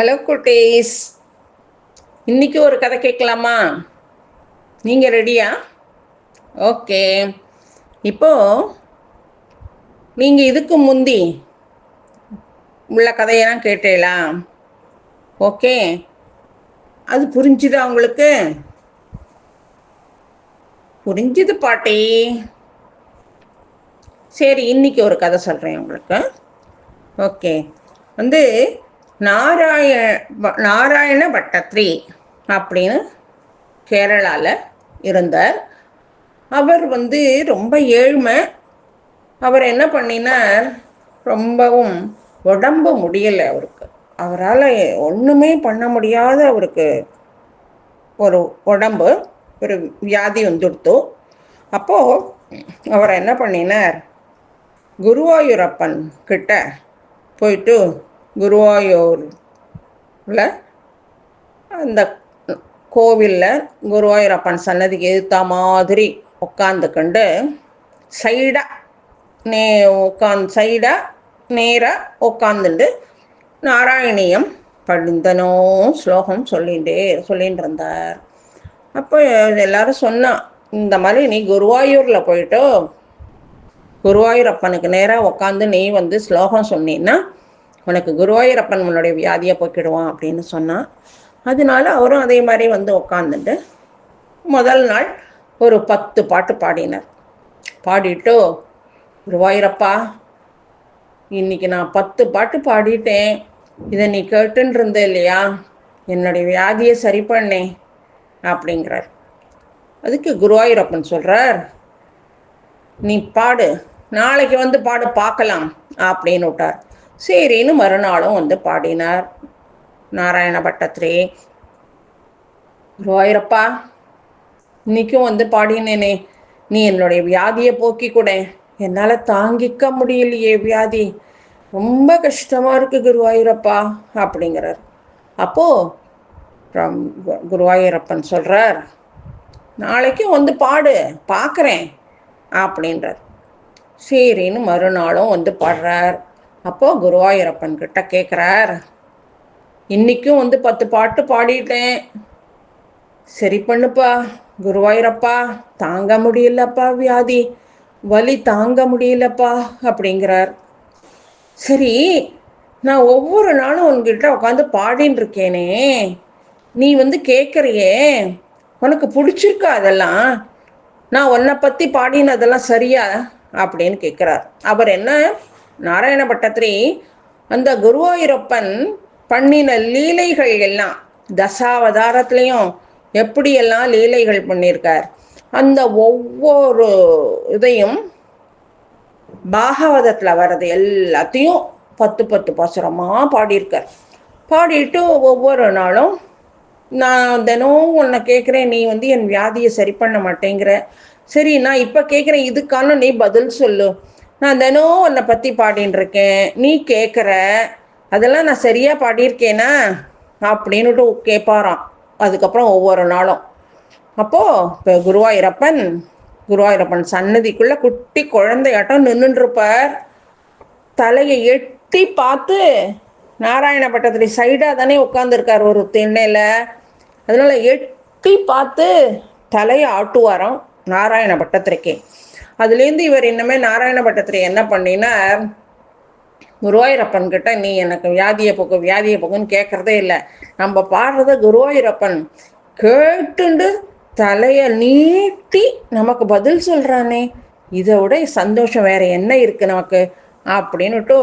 Hello குட்டீஸ் இன்னைக்கு ஒரு கதை கேட்கலாமா? நீங்கள் ரெடியா ஓகே இப்போது நீங்கள் இதுக்கு முந்தி உள்ள கதையெல்லாம் கேட்டேலா? ஓகே அது புரிஞ்சுதா உங்களுக்கு? புரிஞ்சுது பாட்டி. சரி இன்னைக்கு ஒரு கதை சொல்கிறேன் உங்களுக்கு. ஓகே வந்து நாராய நாராயண பட்டத்ரி அப்படின்னு கேரளாவில் இருந்தார். அவர் வந்து ரொம்ப ஏழ்மை. அவர் என்ன பண்ணினார்? ரொம்பவும் உடம்பு முடியலை அவருக்கு. அவரால் ஒன்றுமே பண்ண முடியாத அவருக்கு ஒரு உடம்பு ஒரு வியாதி வந்துடுத்து. அப்போது அவர் என்ன பண்ணினார்? குருவாயூரப்பன் கிட்ட போயிட்டு குருவாயூரில் அந்த கோவிலில் குருவாயூரப்பன் சன்னதிக்கு எதிர்த்த மாதிரி உட்காந்துக்கிண்டு சைடாக நே உட்காந்து சைடாக நேராக உட்காந்துண்டு நாராயணியம் படிந்தனோ ஸ்லோகம் சொல்லிகிட்டே சொல்லிகிட்டு இருந்தார் அப்போ எல்லாரும் சொன்னான் இந்த மாதிரி நீ குருவாயூரில் போயிட்டு குருவாயூரப்பனுக்கு நேராக உட்காந்து நீ வந்து ஸ்லோகம் சொன்னீன்னா உனக்கு குருவாயூரப்பன் உன்னுடைய வியாதியை போக்கிடுவான் அப்படின்னு சொன்னான் அதனால அவரும் அதே மாதிரி வந்து உட்காந்துட்டு முதல் நாள் ஒரு பத்து பாட்டு பாடினார். பாடிட்டு குருவாயூரப்பா இன்னைக்கு நான் பத்து பாட்டு பாடிட்டேன். இதை நீ கேட்டுன்னு இருந்த இல்லையா? என்னுடைய வியாதியை சரி பண்ணேன் அப்படிங்கிறார். அதுக்கு குருவாயூரப்பன் சொல்கிறார் நீ பாடு நாளைக்கு வந்து பாடு பார்க்கலாம் அப்படின்னு விட்டார். சரின்னு மறுநாளும் வந்து பாடினார். நாராயண பட்டத்திரி குருவாயூரப்பா இன்னைக்கும் வந்து பாடினேனே. நீ என்னுடைய வியாதியை போக்கி கூட. என்னால் தாங்கிக்க முடியலையே வியாதி. ரொம்ப கஷ்டமாக இருக்கு குருவாயூரப்பா அப்படிங்கிறார். அப்போது குருவாயூரப்பன் சொல்கிறார் நாளைக்கும் வந்து பாடு பார்க்குறேன் அப்படின்றார். சரின்னு மறுநாளும் வந்து பாடுறார். அப்போது குருவாயூரப்பன் கிட்ட கேட்குறார் இன்றைக்கும் வந்து பத்து பாட்டு பாடிட்டேன். சரி பண்ணுப்பா குருவாயூரப்பா தாங்க முடியலப்பா வியாதி வலி தாங்க முடியலப்பா அப்படிங்கிறார். சரி நான் ஒவ்வொரு நாளும் உன்கிட்ட உட்காந்து பாடின்னு இருக்கேனே நீ வந்து கேட்குறியே உனக்கு பிடிச்சிருக்கா அதெல்லாம்? நான் உன்னை பற்றி பாடினதெல்லாம் சரியா? அப்படின்னு கேட்குறார் அவர் என்ன நாராயண பட்டத்திரி அந்த குருவாயூரப்பன் பண்ணின லீலைகள் எல்லாம் தசாவதாரத்துலேயும் எப்படியெல்லாம் லீலைகள் பண்ணியிருக்கார்? அந்த ஒவ்வொரு இதையும் பாகவதத்தில் வர்றது எல்லாத்தையும் பத்து பத்து பாசுரமாக பாடியிருக்கார். பாடிட்டு ஒவ்வொரு நாளும் நான் தினம் உன்னை கேட்குறேன் நீ வந்து என் வியாதியை சரி பண்ண மாட்டேங்கிற. சரி நான் இப்போ கேட்குறேன் இதுக்கான நீ பதில் சொல்லு. நான் தினம் உன்னை பற்றி பாடின்னு இருக்கேன். நீ கேட்குற அதெல்லாம் நான் சரியாக பாடியிருக்கேனா? அப்படின்னுட்டு கேட்பாராம் அதுக்கப்புறம் ஒவ்வொரு நாளும். அப்போது இப்போ குருவாயூரப்பன் குருவாயூரப்பன் சன்னதிக்குள்ளே குட்டி குழந்தையாட்டம் நின்றுருப்பார் தலையை எட்டி பார்த்து நாராயண சைடாக தானே உட்காந்துருக்கார் ஒரு திண்ணையில். அதனால் எட்டி பார்த்து தலையை ஆட்டுவாராம் நாராயண அதுலேருந்து இவர் இன்னமே நாராயணபட்டத்தில் என்ன பண்ணினா குருவாயூரப்பன் கிட்ட நீ எனக்கு வியாதியை போக்கு வியாதியை போக்குன்னு கேட்கறதே இல்லை. நம்ம பாடுறத குருவாயூரப்பன் கேட்டுண்டு தலையை நீட்டி நமக்கு பதில் சொல்கிறானே இதை விட சந்தோஷம் வேற என்ன இருக்கு நமக்கு? அப்படின்னுட்டு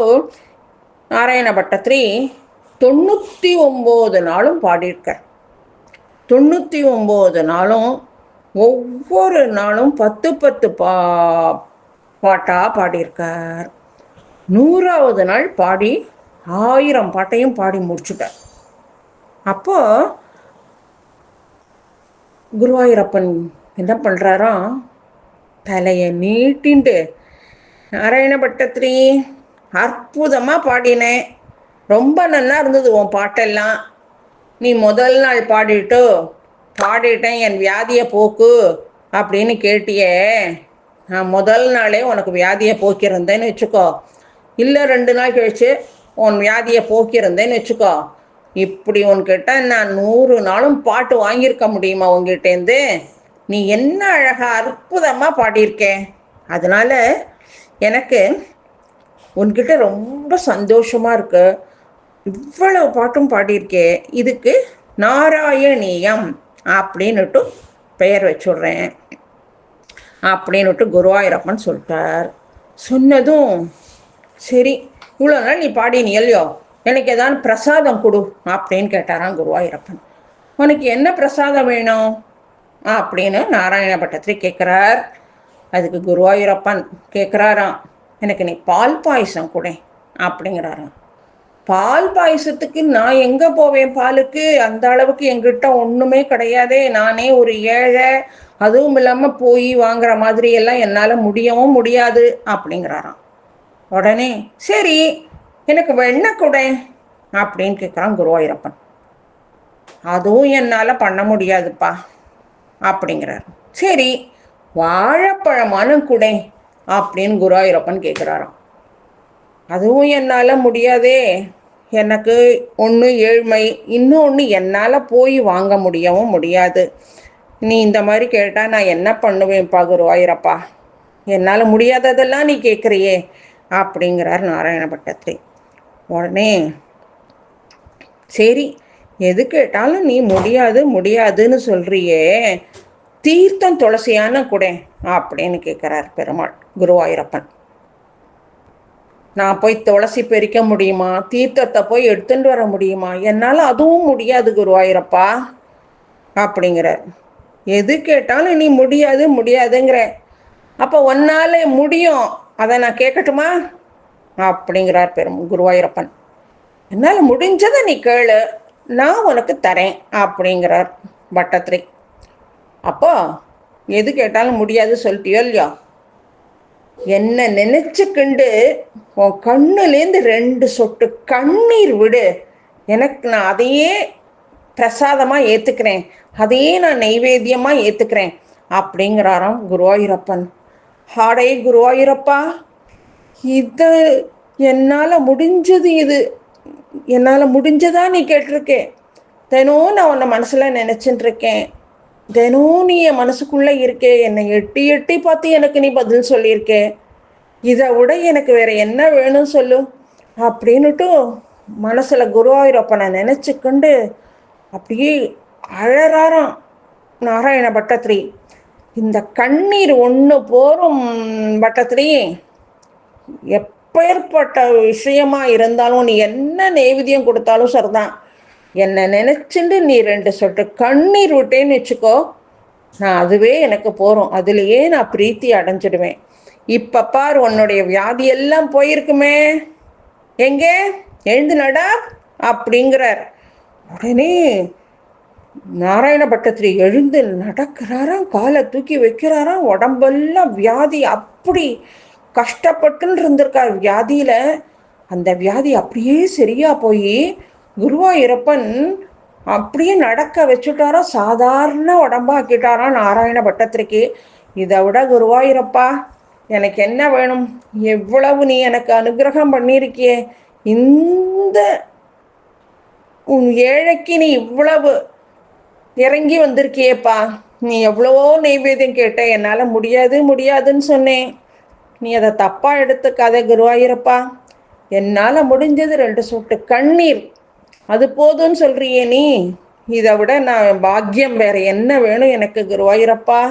நாராயண பட்டத்திரி தொண்ணூற்றி ஒம்பது நாளும் பாடியிருக்கார். தொண்ணூற்றி ஒம்பது நாளும் ஒவ்வொரு நாளும் பத்து பத்து பா பாட்டாக பாடியிருக்கார். நூறாவது நாள் பாடி ஆயிரம் பாட்டையும் பாடி முடிச்சுட்டார். அப்போ குருவாயூரப்பன் என்ன பண்ணுறாராம் தலையை நீட்டின்ட்டு நாராயண பட்டத்திரி அற்புதமாக பாடினேன். ரொம்ப நல்லா இருந்தது உன் பாட்டெல்லாம். நீ முதல் நாள் பாடிட்டு பாடிட்டேன் என் வியாதியை போக்கு அப்படின்னு கேட்டியே. நான் முதல் நாளே உனக்கு வியாதியை போக்கியிருந்தேன்னு வச்சுக்கோ. இல்லை ரெண்டு நாள் கழிச்சு உன் வியாதியை போக்கியிருந்தேன்னு வச்சுக்கோ. இப்படி உன்கிட்ட நான் நூறு நாளும் பாட்டு வாங்கியிருக்க முடியுமா உங்ககிட்டேருந்து நீ என்ன அழகாக அற்புதமாக பாடியிருக்கே. அதனால் எனக்கு உன்கிட்ட ரொம்ப சந்தோஷமாக இருக்கு. இவ்வளவு பாட்டும் பாடியிருக்கே. இதுக்கு நாராயணியம். அப்படின்னுட்டு பெயர் வச்சுடுறேன். அப்படின்னுட்டு குருவாயூரப்பன் சொல்லிட்டார் சொன்னதும் சரி இவ்வளோ நாள் நீ பாடினி இல்லையோ? எனக்கு ஏதாவது பிரசாதம் கொடு அப்படின்னு கேட்டாராம் குருவாயூரப்பன் உனக்கு என்ன பிரசாதம் வேணும்? அப்படின்னு நாராயண பட்டத்திரி கேட்குறார் அதுக்கு குருவாயூரப்பன் கேட்குறாராம் எனக்கு நீ பால் பாயசம் கொடு அப்படிங்கிறாராம். பால் பாயசத்துக்கு நான் எங்கே போவேன் பாலுக்கு? அந்த அளவுக்கு எங்கிட்ட ஒன்றுமே கிடையாதே. நானே ஒரு ஏழை அதுவும் இல்லாமல் போய் வாங்குற மாதிரி எல்லாம் என்னால் முடியவும் முடியாது அப்படிங்கிறாராம். உடனே சரி எனக்கு வெண்ண கொடை அப்படின்னு கேட்குறான் குருவாயூரப்பன். அதுவும் என்னால் பண்ண முடியாதுப்பா அப்படிங்கிறார். சரி வாழைப்பழமான குடை அப்படின்னு குருவாயூரப்பன் கேட்குறாராம் அதுவும் என்னால் முடியாதே எனக்கு ஒன்று ஏழ்மை இன்னொன்று என்னால் போய் வாங்க முடியவும் முடியாது. நீ இந்த மாதிரி கேட்டால் நான் என்ன பண்ணுவேன்ப்பா குருவாயிரப்பா என்னால் முடியாததெல்லாம் நீ கேட்குறியே அப்படிங்கிறார் நாராயண பட்டத்திரி. உடனே சரி எது கேட்டாலும் நீ முடியாது முடியாதுன்னு சொல்றியே. தீர்த்தம் துளசியான குடை அப்படின்னு கேட்குறார் பெருமாள் குருவாயூரப்பன் நான் போய் துளசி பெறிக்க முடியுமா? தீர்த்தத்தை போய் எடுத்துட்டு வர முடியுமா? என்னால் அதுவும் முடியாது குருவாயிரப்பா அப்படிங்கிறார். எது கேட்டாலும் நீ முடியாது முடியாதுங்கிற. அப்போ ஒன்னால முடியும். அதை நான் கேட்கட்டுமா? அப்படிங்கிறார் பெரும் குருவாயூரப்பன் என்னால் முடிஞ்சதை நீ கேளு. நான் உனக்கு தரேன் அப்படிங்கிறார் பட்டத்திரி அப்போ எது கேட்டாலும் முடியாது சொல்லிட்டியோ இல்லையோ? என்ன நினைச்சுக்கிண்டு உன் கண்ணுலேருந்து ரெண்டு சொட்டு கண்ணீர் விடு. எனக்கு நான் அதையே பிரசாதமாக ஏற்றுக்கிறேன் அதையே நான் நெய்வேத்தியமாக ஏற்றுக்கிறேன் அப்படிங்கிறாராம் குருவாயூரப்பன். ஹாடே குருவாயூரப்பா இது என்னால் முடிஞ்சது இது. என்னால் முடிஞ்சதா நீ கேட்டிருக்கே. தினம் நான் உன்னை மனசில் நினச்சிட்டு இருக்கேன். தினம் நீ என் மனசுக்குள்ளே இருக்கே என்னை எட்டி எட்டி பார்த்து எனக்கு நீ பதில் சொல்லியிருக்கே. இதை விட எனக்கு வேற என்ன வேணும் சொல்லு. அப்படின்னுட்டு மனசில் குருவாயூரப்பனை நினச்சிக்கொண்டு அப்படியே அழறாராம் நாராயண பட்டத்திரி. இந்த கண்ணீர் ஒன்று போரும் பட்டத்திரி. எப்பேற்பட்ட விஷயமா இருந்தாலும் நீ என்ன நெய்வேத்தியம் கொடுத்தாலும் சரிதான். என்னை நினச்சிட்டு நீ ரெண்டு சொட்டு கண்ணீர் விட்டேன்னு வச்சுக்கோ நான் அதுவே எனக்கு போகிறோம் அதுலேயே நான் பிரீத்தி அடைஞ்சிடுவேன். இப்போ பார் உன்னுடைய வியாதி எல்லாம் போயிருக்குமே. எங்கே? எழுந்து நடா அப்படிங்கிறார். உடனே நாராயண பட்டத்திரி எழுந்து நடக்கிறாராம் காலை தூக்கி வைக்கிறாராம். உடம்பெல்லாம் வியாதி அப்படி கஷ்டப்பட்டுன்னு இருந்திருக்கார். வியாதியில் அந்த வியாதி அப்படியே சரியா போய் குருவாயூரப்பன் அப்படியே நடக்க வச்சுட்டாரோ? சாதாரண உடம்பாக்கிட்டாராம் நாராயண பட்டத்திற்கு. இதை விட குருவாயூரப்பா எனக்கு என்ன வேணும்? எவ்வளவு நீ எனக்கு அனுகிரகம் பண்ணியிருக்கியே? இந்த உன் ஏழைக்கு நீ இவ்வளவு இறங்கி வந்திருக்கியேப்பா. நீ எவ்வளவோ நெய்வேத்தியம் கேட்ட என்னால் முடியாது முடியாதுன்னு சொன்னேன். நீ அதை தப்பாக எடுத்துக்காத குருவாயூரப்பா. என்னால் முடிஞ்சது ரெண்டு சொட்டு கண்ணீர். அது போதும்னு சொல்றியே நீ. இதை விட நான் பாக்கியம் வேற என்ன வேணும் எனக்கு குருவாயூரப்பா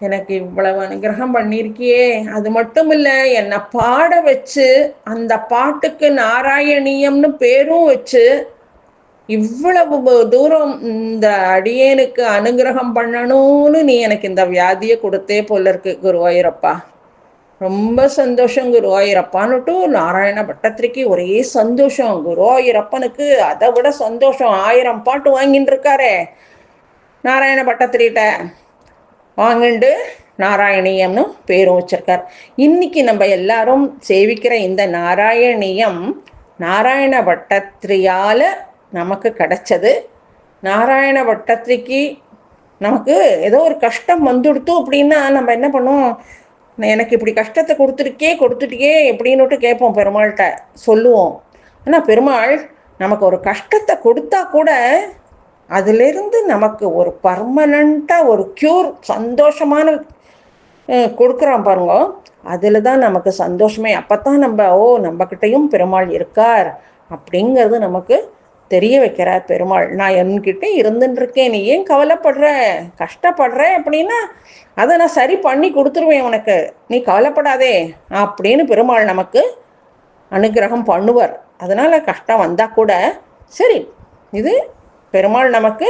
எனக்கு இவ்வளவு அனுகிரகம் பண்ணியிருக்கியே அது மட்டும் இல்லை என்னை பாட வச்சு அந்த பாட்டுக்கு நாராயணியம்னு பேரும் வச்சு இவ்வளவு தூரம் இந்த அடியேனுக்கு அனுகிரகம் பண்ணணும்னு நீ எனக்கு இந்த வியாதியை கொடுத்தே போல இருக்கு குருவாயூரப்பா ரொம்ப சந்தோஷம் குருவாயூரப்பான்னுட்டு நாராயண பட்டத்திரிக்கு ஒரே சந்தோஷம். குருவாயூரப்பனுக்கு அதை விட சந்தோஷம். ஆயிரம் பாட்டு வாங்கிட்டு இருக்காரே. நாராயண பட்டத்திரிட்ட வாங்கிண்டு நாராயணியம்னு பேரும் வச்சிருக்கார். இன்னைக்கு நம்ம எல்லாரும் சேவிக்கிற இந்த நாராயணியம் நாராயண பட்டத்திரியால நமக்கு கிடைச்சது. நாராயண பட்டத்திரிக்கு நமக்கு ஏதோ ஒரு கஷ்டம் வந்துடுத்து அப்படின்னா நம்ம என்ன பண்ணுவோம்? எனக்கு இப்படி கஷ்டத்தை கொடுத்துருக்கே கொடுத்துட்டியே எப்படின்னுட்டு கேட்போம் பெருமாள்கிட்ட. சொல்லுவோம். ஆனால் பெருமாள் நமக்கு ஒரு கஷ்டத்தை கொடுத்தா கூட அதிலிருந்து நமக்கு ஒரு பர்மனண்ட்டாக ஒரு க்யூர் சந்தோஷமான கொடுக்குறோம் கொடுக்குறான் பாருங்க. அதில் தான் நமக்கு சந்தோஷமே. அப்போ தான் நம்ம ஓ நம்மக்கிட்டையும் பெருமாள் இருக்கார். அப்படிங்கிறது நமக்கு தெரிய வைக்கிறார் பெருமாள். நான் என்கிட்ட இருந்துன்னு இருக்கேன் நீ ஏன் கவலைப்படுற? கஷ்டப்படுற அப்படின்னா அதை நான் சரி பண்ணி கொடுத்துருவேன் உனக்கு. நீ கவலைப்படாதே அப்படின்னு பெருமாள் நமக்கு அனுகிரகம் பண்ணுவார். அதனால் கஷ்டம் வந்தால் கூட சரி இது பெருமாள் நமக்கு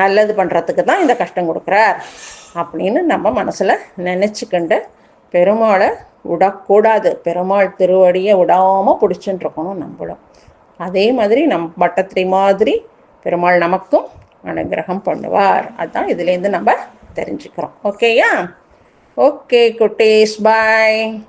நல்லது பண்ணுறதுக்கு தான் இந்த கஷ்டம் கொடுக்குறார் அப்படின்னு நம்ம மனசில் நினச்சிக்கிண்டு பெருமாளை விடக்கூடாது. பெருமாள் திருவடியை விடாமல் பிடிச்சுட்டு இருக்கணும் நம்மளும். அதே மாதிரி நம் பட்டத்திரி மாதிரி பெருமாள் நமக்கும் அனுகிரகம் பண்ணுவார். அதான் இதுலேருந்து நம்ம தெரிஞ்சுக்கிறோம். ஓகேயா ஓகே குட்டீஸ் பாய்